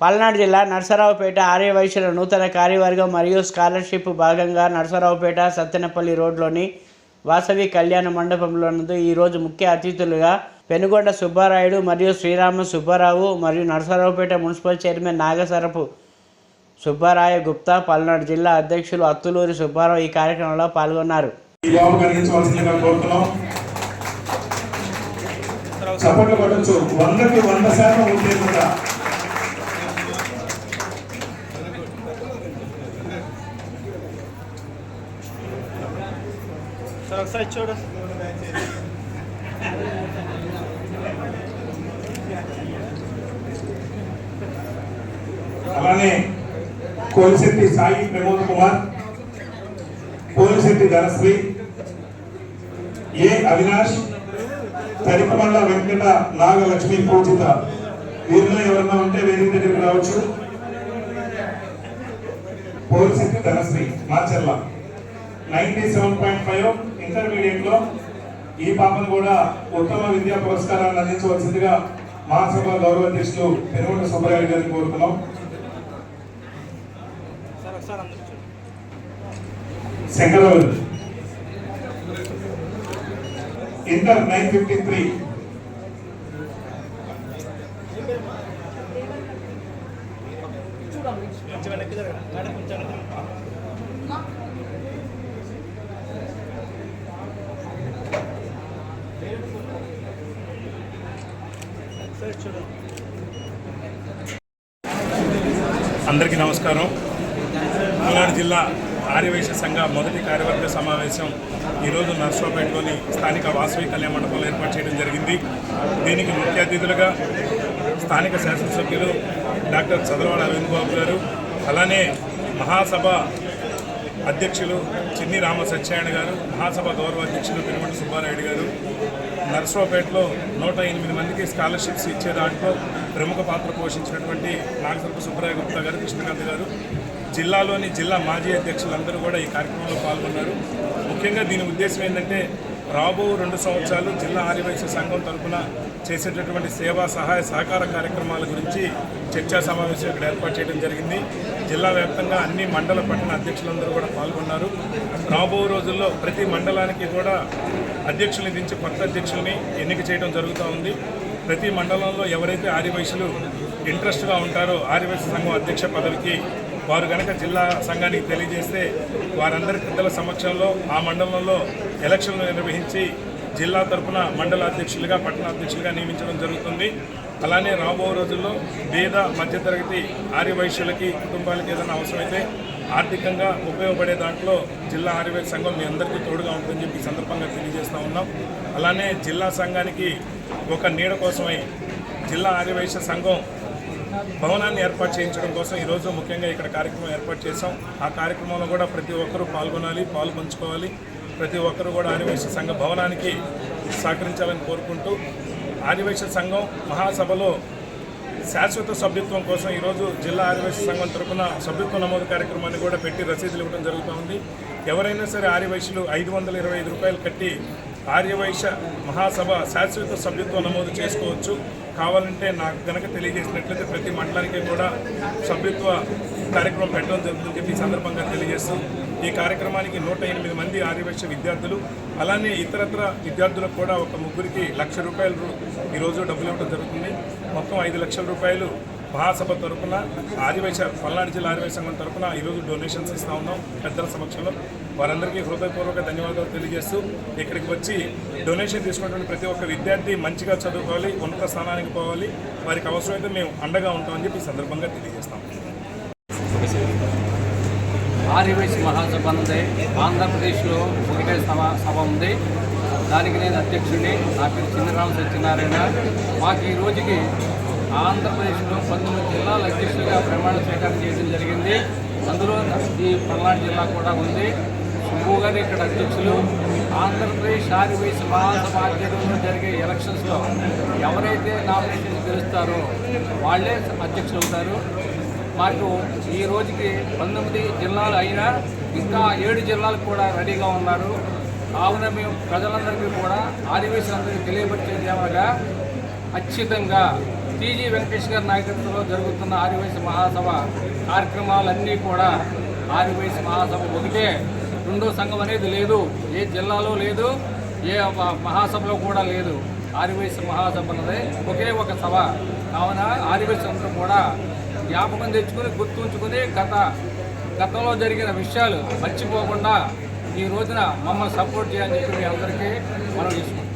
పల్నాడు జిల్లా నర్సరావుపేట ఆర్యవైశ్యుల నూతన కార్యవర్గం మరియు స్కాలర్షిప్ భాగంగా నర్సరావుపేట సత్తెనపల్లి రోడ్లోని వాసవి కళ్యాణ మండపంలోనందు ఈరోజు ముఖ్య అతిథులుగా పెనుగొండ సుబ్బారాయుడు మరియు శ్రీరామ సుబ్బారావు మరియు నర్సరావుపేట మున్సిపల్ చైర్మన్ నాగసరపు సుబ్బారాయ గుప్తా పల్నాడు జిల్లా అధ్యక్షులు అత్తులూరి సుబ్బారావు ఈ కార్యక్రమంలో పాల్గొన్నారు. సపోర్ట్ వందకి వంద శాతం సార్ ఒకసారి చూడు అలానే కోలిశెట్టి సాయి ప్రమోద్ కుమార్ కోలిశెట్టి ధనశ్రీ ఏ అవినాష్ తరికమండ వెంకట నాగలక్ష్మి పూజిత. వీరిలో ఎవరన్నా ఉంటే వేదిక దగ్గరికి రావచ్చు. Polisetti Dhanasri Macherla. Ninety seven point five ఇంటర్మీడియట్లో ఈ పాపను కూడా ఉత్తమ విద్యా పురస్కారాన్ని అందించవలసిందిగా మహాసభ గౌరవ అధ్యక్షులు పెనుగొండ సుబ్బరాయుడు గారిని కోరుతున్నాం. Sir Shankararao inter nine fifty three. అందరికీ నమస్కారం. పల్నాడు జిల్లా ఆర్యవైశ్య సంఘ మొదటి కార్యవర్గ సమావేశం ఈరోజు నర్సరావుపేటలోని స్థానిక వాసవి కళ్యాణ మండపంలో ఏర్పాటు చేయడం జరిగింది. దీనికి ముఖ్య అతిథులుగా స్థానిక శాసనసభ్యులు డాక్టర్ చదలవాడ అరవింద్ బాబు గారు అలానే మహాసభ అధ్యక్షులు చిన్ని రామ సత్యనారాయణ గారు మహాసభ గౌరవ అధ్యక్షులు పెనుమంటి సుబ్బారాయుడు గారు. నర్సరావుపేటలో నూట ఎనిమిది మందికి స్కాలర్షిప్స్ ఇచ్చే దాంట్లో ప్రముఖ పాత్ర పోషించినటువంటి నాగసరపు సుబ్బరాయ గుప్తా గారు కృష్ణకాంత్ గారు. జిల్లాలోని జిల్లా మాజీ అధ్యక్షులందరూ కూడా ఈ కార్యక్రమంలో పాల్గొన్నారు. ముఖ్యంగా దీని ఉద్దేశం ఏంటంటే రాబో రెండు సంవత్సరాలు జిల్లా ఆదివాసీ సంఘం తరఫున చేసేటటువంటి సేవా సహాయ సహకార కార్యక్రమాల గురించి చర్చా సమావేశం ఇక్కడ ఏర్పాటు చేయడం జరిగింది. జిల్లా వ్యాప్తంగా అన్ని మండల పట్టణ అధ్యక్షులందరూ కూడా పాల్గొన్నారు. రాబో రోజుల్లో ప్రతి మండలానికి కూడా అధ్యక్షుల్ని దించి కొత్త అధ్యక్షుల్ని ఎన్నిక చేయడం జరుగుతూ ఉంది. ప్రతి మండలంలో ఎవరైతే ఆదివాసులు ఇంట్రెస్ట్గా ఉంటారో ఆదివాసీ సంఘం అధ్యక్ష పదవికి వారు కనుక జిల్లా సంఘానికి తెలియజేస్తే వారందరి పెద్దల సమక్షంలో ఆ మండలంలో ఎలక్షన్లు నిర్వహించి జిల్లా తరపున మండల అధ్యక్షులుగా పట్టణ అధ్యక్షులుగా నియమించడం జరుగుతుంది. అలానే రాబో రోజుల్లో పేద మధ్యతరగతి ఆర్యవైశ్యులకి కుటుంబాలకి ఏదైనా అవసరమైతే ఆర్థికంగా ఉపయోగపడే దాంట్లో జిల్లా ఆర్యవైశ్య సంఘం మీ అందరికీ తోడుగా ఉంటుందని చెప్పి సందర్భంగా తెలియజేస్తూ ఉన్నాం. అలానే జిల్లా సంఘానికి ఒక నీడ కోసమై జిల్లా ఆర్యవైశ్య సంఘం భవనాన్ని ఏర్పాటు చేయించడం కోసం ఈరోజు ముఖ్యంగా ఇక్కడ కార్యక్రమం ఏర్పాటు చేశాం. ఆ కార్యక్రమంలో కూడా ప్రతి ఒక్కరూ పాల్గొనాలి పాలు పంచుకోవాలి. ప్రతి ఒక్కరూ కూడా ఆదివేశ సంఘ భవనానికి సహకరించాలని కోరుకుంటూ ఆదివేశ సంఘం మహాసభలో శాశ్వత సభ్యత్వం కోసం ఈరోజు జిల్లా ఆదివేశ సంఘం తరపున సభ్యత్వ నమోదు కార్యక్రమాన్ని కూడా పెట్టి రసీదులు ఇవ్వడం జరుగుతూ ఉంది. ఎవరైనా సరే ఆదివేశులు ఐదు వందల ఇరవై ఐదు రూపాయలు కట్టి ఆర్యవైశ్య మహాసభ శాశ్వత సభ్యత్వం నమోదు చేసుకోవచ్చు. కావాలంటే నాకు గనక తెలియజేసినట్లయితే ప్రతి మండలానికి కూడా సభ్యత్వ కార్యక్రమం పెట్టడం జరుగుతుందని చెప్పి సందర్భంగా తెలియజేస్తూ ఈ కార్యక్రమానికి నూట ఎనిమిది మంది ఆర్యవైశ్య విద్యార్థులు అలానే ఇతరత్ర విద్యార్థులకు కూడా ఒక ముగ్గురికి లక్ష రూపాయలు ఈరోజు డబ్బులు ఇవ్వడం జరుగుతుంది. మొత్తం ఐదు లక్షల రూపాయలు మహాసభ తరఫున ఆదివాస పల్నాడు జిల్లా ఆదివాసీ సంఘం తరపున ఈరోజు డొనేషన్స్ ఇస్తూ ఉన్నాం పెద్దల సమక్షంలో. వారందరికీ హృదయపూర్వక ధన్యవాదాలు తెలియజేస్తూ ఇక్కడికి వచ్చి డొనేషన్ తీసుకున్నటువంటి ప్రతి ఒక్క విద్యార్థి మంచిగా చదువుకోవాలి ఉన్నత స్థానానికి పోవాలి. వారికి అవసరమైతే మేము అండగా ఉంటామని చెప్పి సందర్భంగా తెలియజేస్తాం. ఆర్యవైశ్య మహాసభ ఉంది. ఆంధ్రప్రదేశ్లో ఒకటే సభ సభ ఉంది. దానికి నేను అధ్యక్షుడిని. నా పేరు చిన్నరామ సత్యనారాయణ. మాకు ఈ రోజుకి ఆంధ్రప్రదేశ్లో పంతొమ్మిది జిల్లాల అధ్యక్షులుగా ప్రమాణ స్వీకారం చేయడం జరిగింది. అందులో ఈ పల్నాడు జిల్లా కూడా ఉంది. సుబ్బు గారు ఇక్కడ అధ్యక్షులు. ఆంధ్రప్రదేశ్ ఆర్వీస్ మహాసభ ఆధ్వర్యంలో జరిగే ఎలక్షన్స్లో ఎవరైతే నామినేషన్ గెలుస్తారో వాళ్ళే అధ్యక్షులు అవుతారు మాకు ఈ రోజుకి పంతొమ్మిది జిల్లాలు అయినా ఇంకా ఏడు జిల్లాలు కూడా రెడీగా ఉన్నారు. కావున మేము ప్రజలందరికీ కూడా ఆదివాసులందరికీ తెలియపరిచేది ఏమనగా ఖచ్చితంగా టీజీ వెంకటేష్ గారి నాయకత్వంలో జరుగుతున్న ఆదివాసీ మహాసభ కార్యక్రమాలన్నీ కూడా ఆదివాసీ మహాసభ ఒకటే. రెండో సంఘం అనేది లేదు. ఏ జిల్లాలో లేదు ఏ మహాసభలో కూడా లేదు. ఆదివాసీ మహాసభ అన్నది ఒకే ఒక సభ. కావున ఆదివాసీ అందరూ కూడా జ్ఞాపకం తెచ్చుకుని గుర్తుంచుకుని గత గతంలో జరిగిన విషయాలు మర్చిపోకుండా ఈ రోజున మమ్మల్ని సపోర్ట్ చేయాలని చెప్పి మీ అందరికీ మనం చేసుకుంటాం